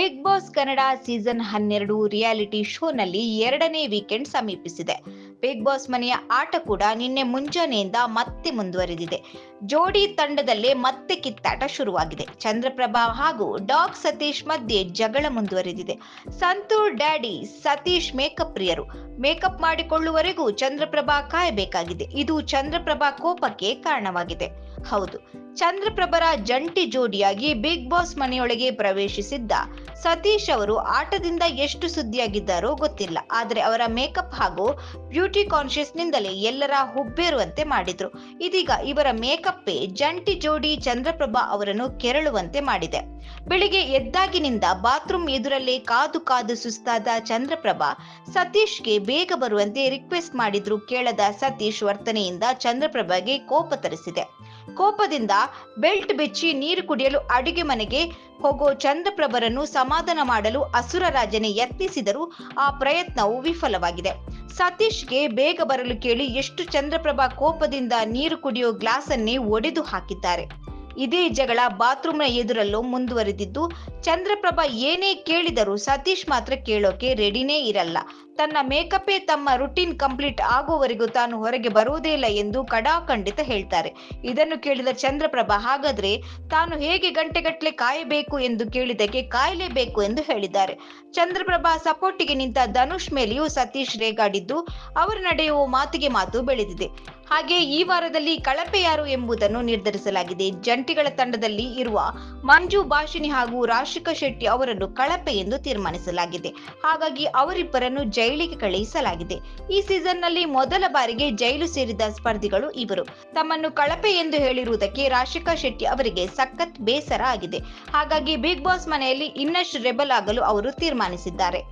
Big Boss Kannada season ಹನ್ನೆರಡು reality ಶೋನಲ್ಲಿ ಎರಡನೇ ವೀಕೆಂಡ್ ಸಮೀಪಿಸಿದೆ. ಬಿಗ್ ಬಾಸ್ ಮನೆಯ ಆಟ ಕೂಡ ನಿನ್ನೆ ಮುಂಜಾನೆಯಿಂದ ಮತ್ತೆ ಮುಂದುವರೆದಿದೆ. ಜೋಡಿ ತಂಡದಲ್ಲೇ ಮತ್ತೆ ಕಿತ್ತಾಟ ಶುರುವಾಗಿದೆ. ಚಂದ್ರಪ್ರಭಾ ಹಾಗೂ ಡಾಗ್ ಸತೀಶ್ ಮಧ್ಯೆ ಜಗಳ ಮುಂದುವರೆದಿದೆ. ಸಂತೂರ್ ಡ್ಯಾಡಿ, ಸತೀಶ್ ಮೇಕಪ್ ಪ್ರಿಯರು. ಮೇಕಪ್ ಮಾಡಿಕೊಳ್ಳುವವರೆಗೂ ಚಂದ್ರಪ್ರಭಾ ಕಾಯಬೇಕಾಗಿದೆ. ಇದು ಚಂದ್ರಪ್ರಭಾ ಕೋಪಕ್ಕೆ ಕಾರಣವಾಗಿದೆ. ಹೌದು, ಚಂದ್ರಪ್ರಭರ ಜಂಟಿ ಜೋಡಿಯಾಗಿ ಬಿಗ್ ಬಾಸ್ ಮನೆಯೊಳಗೆ ಪ್ರವೇಶಿಸಿದ್ದ ಸತೀಶ್ ಅವರು ಆಟದಿಂದ ಎಷ್ಟು ಸುದ್ದಿಯಾಗಿದ್ದಾರೋ ಗೊತ್ತಿಲ್ಲ. ಆದರೆ ಅವರ ಮೇಕಪ್ ಹಾಗೂ ಬ್ಯೂಟಿ ಕಾನ್ಶಿಯಸ್ ನಿಂದಲೇ ಎಲ್ಲರ ಹುಬ್ಬೇರುವಂತೆ ಮಾಡಿದ್ರು. ಇದೀಗ ಇವರ ಮೇಕಪ್ಪೇ ಜಂಟಿ ಜೋಡಿ ಚಂದ್ರಪ್ರಭಾ ಅವರನ್ನು ಕೆರಳುವಂತೆ ಮಾಡಿದೆ. ಬೆಳಿಗ್ಗೆ ಎದ್ದಾಗಿನಿಂದ ಬಾತ್ರೂಮ್ ಎದುರಲ್ಲೇ ಕಾದು ಕಾದು ಸುಸ್ತಾದ ಚಂದ್ರಪ್ರಭಾ ಸತೀಶ್ಗೆ ಬೇಗ ಬರುವಂತೆ ರಿಕ್ವೆಸ್ಟ್ ಮಾಡಿದ್ರು ಕೇಳದ ಸತೀಶ್ ವರ್ತನೆಯಿಂದ ಚಂದ್ರಪ್ರಭಾಗೆ ಕೋಪ ತರಿಸಿದೆ. ಕೋಪದಿಂದ ಬೆಲ್ಟ್ ಬಿಚ್ಚಿ ನೀರು ಕುಡಿಯಲು ಅಡುಗೆ ಮನೆಗೆ ಹೋಗೋ ಚಂದ್ರಪ್ರಭರನ್ನು ಸಮಾಧಾನ ಮಾಡಲು ಅಸುರ ರಾಜನೇ ಯತ್ನಿಸಿದರೂ ಆ ಪ್ರಯತ್ನವು ವಿಫಲವಾಗಿದೆ. ಸತೀಶ್ಗೆ ಬೇಗ ಬರಲು ಕೇಳಿ ಎಷ್ಟು ಚಂದ್ರಪ್ರಭಾ ಕೋಪದಿಂದ ನೀರು ಕುಡಿಯೋ ಗ್ಲಾಸನ್ನೇ ಒಡೆದು ಹಾಕಿದ್ದಾರೆ. ಇದೇ ಜಗಳ ಬಾತ್ರೂಮ್ನ ಎದುರಲ್ಲೂ ಮುಂದುವರೆದಿದ್ದು, ಚಂದ್ರಪ್ರಭಾ ಏನೇ ಕೇಳಿದರೂ ಸತೀಶ್ ಮಾತ್ರ ಕೇಳೋಕೆ ರೆಡಿನೇ ಇರಲ್ಲ. ತನ್ನ ಮೇಕಪ್ಪೇ ತಮ್ಮ ರುಟೀನ್ ಕಂಪ್ಲೀಟ್ ಆಗುವವರೆಗೂ ತಾನು ಹೊರಗೆ ಬರುವುದೇ ಇಲ್ಲ ಎಂದು ಕಡಾಖಂಡಿತ ಹೇಳ್ತಾರೆ. ಇದನ್ನು ಕೇಳಿದ ಚಂದ್ರಪ್ರಭಾ, ಹಾಗಾದ್ರೆ ತಾನು ಹೇಗೆ ಗಂಟೆಗಟ್ಟಲೆ ಕಾಯಬೇಕು ಎಂದು ಕೇಳಿದಕ್ಕೆ ಕಾಯಲೇಬೇಕು ಎಂದು ಹೇಳಿದ್ದಾರೆ. ಚಂದ್ರಪ್ರಭಾ ಸಪೋರ್ಟಿಗೆ ನಿಂತ ಧನುಷ್ ಮೇಲೆಯೂ ಸತೀಶ್ ರೇಗಾಡಿದ್ದು, ಅವರ ನಡೆಯುವ ಮಾತಿಗೆ ಮಾತು ಬೆಳೆದಿದೆ. ಹಾಗೆ ಈ ವಾರದಲ್ಲಿ ಕಳಪೆ ಯಾರು ಎಂಬುದನ್ನು ನಿರ್ಧರಿಸಲಾಗಿದೆ. ಜಂಟಿಗಳ ತಂಡದಲ್ಲಿ ಇರುವ ಮಂಜು ಭಾಷಿಣಿ ಹಾಗೂ ರಾಶಿಕಾ ಶೆಟ್ಟಿ ಅವರನ್ನು ಕಳಪೆ ಎಂದು ತೀರ್ಮಾನಿಸಲಾಗಿದೆ. ಹಾಗಾಗಿ ಅವರಿಬ್ಬರನ್ನು ಜೈಲಿಗೆ ಕಳುಹಿಸಲಾಗಿದೆ. ಈ ಸೀಸನ್ನಲ್ಲಿ ಮೊದಲ ಬಾರಿಗೆ ಜೈಲು ಸೇರಿದ ಸ್ಪರ್ಧಿಗಳು ಇವರು. ತಮ್ಮನ್ನು ಕಳಪೆ ಎಂದು ಹೇಳಿರುವುದಕ್ಕೆ ರಾಶಿಕಾ ಶೆಟ್ಟಿ ಅವರಿಗೆ ಸಖತ್ ಬೇಸರ ಆಗಿದೆ. ಹಾಗಾಗಿ ಬಿಗ್ ಬಾಸ್ ಮನೆಯಲ್ಲಿ ಇನ್ನಷ್ಟು ರೆಬಲ್ ಆಗಲು ಅವರು ತೀರ್ಮಾನಿಸಿದ್ದಾರೆ.